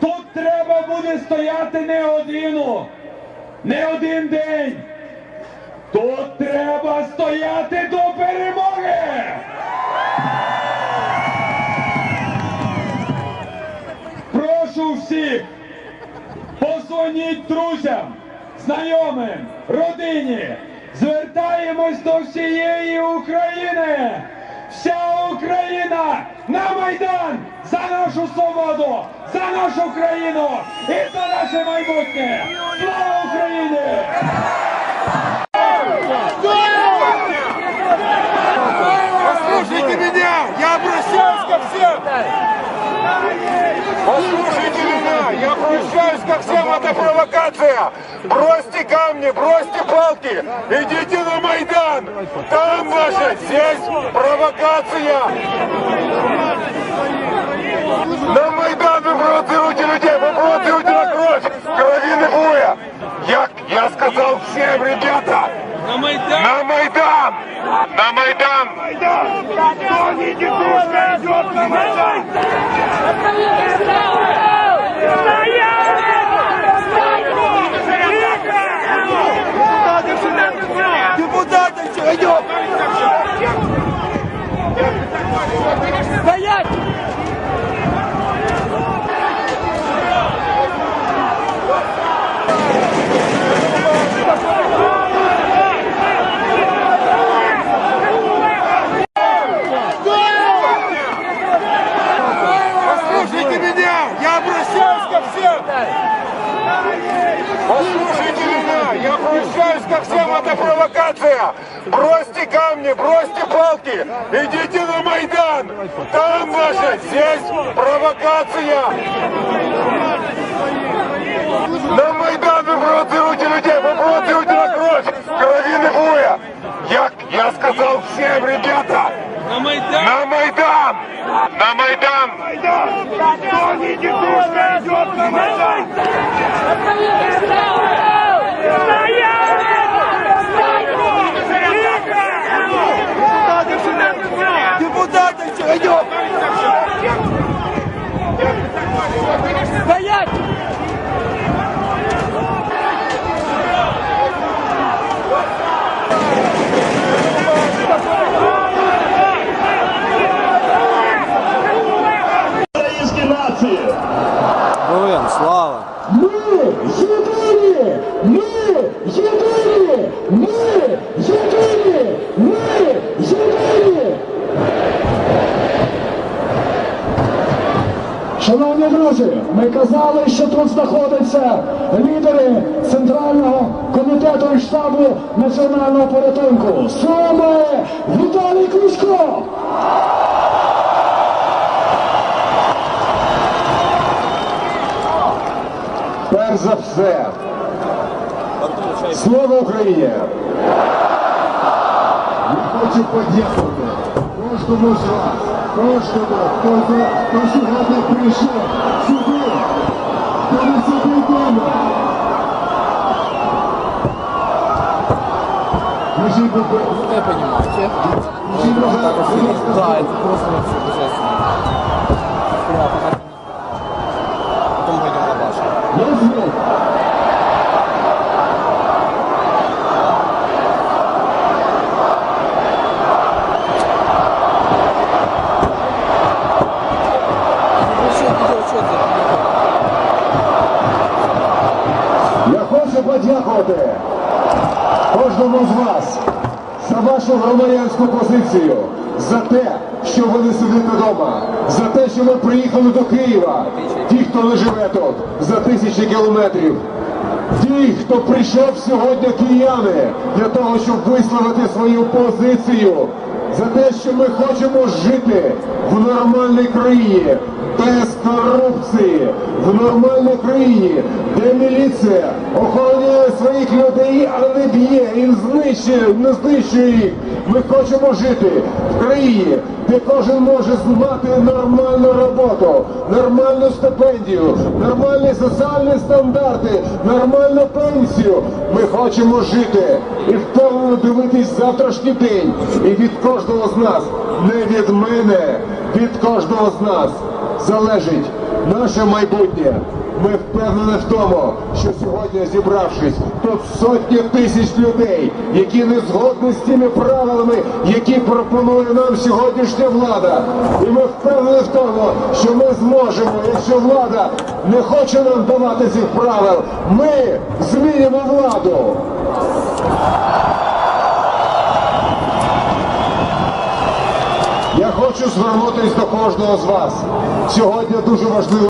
Тут треба буде стояти не одину, не один день. Тут треба стояти до перемоги. Прошу всіх, позвоніть друзям, знайомим, родині. Звертаємось до всієї України. Вся Україна на Майдан за нашу свободу, за нашу країну і за наше майбутнє. Слава Україні! Послушайте меня, я обращаюсь ко всем. я обращаюсь ко всем, это провокация. Бросьте камни, бросьте палки, идите на Майдан. Там ваша, здесь провокация. На Майдан ви провоцируєте людей, ви провоцируєте на кров. Крові не буде. Як я сказав всім, ребята, На Майдан! на Майдан! На Майдан! Кто не дедушка идет на Майдан! 相手を обращаюсь ко всем! Это провокация! Бросьте камни, бросьте палки! Идите на Майдан! Там ваша, здесь провокация! На Майдан ви провоцируєте людей, ви провоцируєте на кров! Крові не буде! Як я сказав всім, ребята! На Майдан! На Майдан! На Майдан! Кто не дедушка идет на Майдан! Very Шановні друзі, ми казали, що тут знаходяться лідери Центрального комітету і штабу національного порятунку. Суми Віталій Кличко! Перш за все, слава Україні! Я хочу подякувати кожному з вас, кожному, хто, до- хто сьогодні прийшов сюди, хто не сидить вдома. Скажіть, будь ласка, Я понимаю. скажіть, будь ласка, будь ласка, Да, это просто вообще божественно. Сперва пока- Потом пойдем на башню. я знову. Подякувати кожному з вас за вашу громадянську позицію, за те, що ви не сидите вдома, за те, що ви приїхали до Києва, ті, хто не живе тут, за тисячі кілометрів. Ті, хто прийшов сьогодні кияни для того, щоб висловити свою позицію за те, що ми хочемо жити в нормальній країні, без корупції, в нормальній країні, де міліція охороняє своїх людей, але не б'є і знищує, не знищує їх. Ми хочемо жити в країні, де кожен може мати нормальну роботу, нормальну стипендію, нормальні соціальні стандарти, нормальну пенсію. Ми хочемо жити і впевнено дивитись завтрашній день. І від кожного з нас, не від мене, від кожного з нас залежить наше майбутнє. Ми впевнені в тому, що сьогодні зібравшись тут сотні тисяч людей, які не згодні з тими правилами, які пропонує нам сьогоднішня влада. І ми впевнені в тому, що ми зможемо, якщо влада не хоче нам давати цих правил, ми змінимо владу. Я хочу звернутися до кожного з вас. Сьогодні дуже важливо.